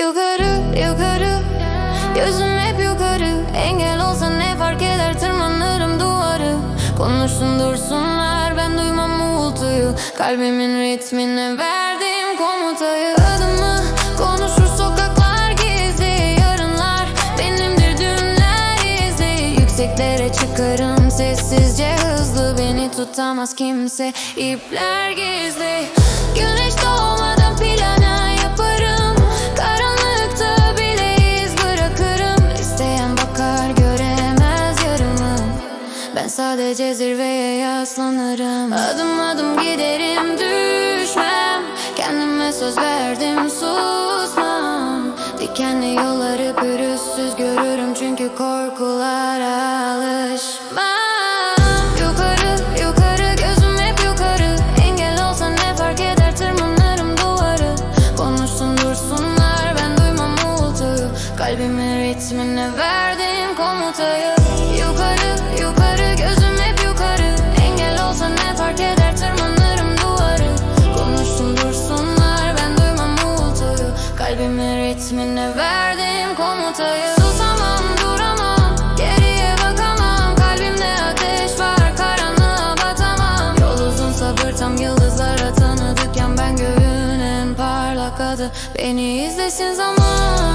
Yukarı yukarı. Gözüm hep yukarı. Engel olsa ne fark eder? Tırmanırım duvarı Konuşsun dursunlar ben duymam uğultuyu. Kalbimin ritmine verdiğim komutayı. Adımı konuşur sokaklar gizli Yarınlar benimdir dünler izli Yükseklere çıkarım. Sessizce hızlı Beni tutamaz kimse. İpler gizli Ben sadece zirveye yaslanırım. Adım adım giderim düşmem. Kendime söz verdim susmam. Dikenli yolları pürüzsüz görürüm Çünkü korkulara alışmam. Yukarı yukarı gözüm hep Kalbimin ritmine verdiğim komutayı. Susamam duramam geriye bakamam. Kalbimde ateş var karanlığa batamam. Yol uzun sabır tam yıldızlara tanıdıkken Ben göğün en parlak adı. Beni izlesin zaman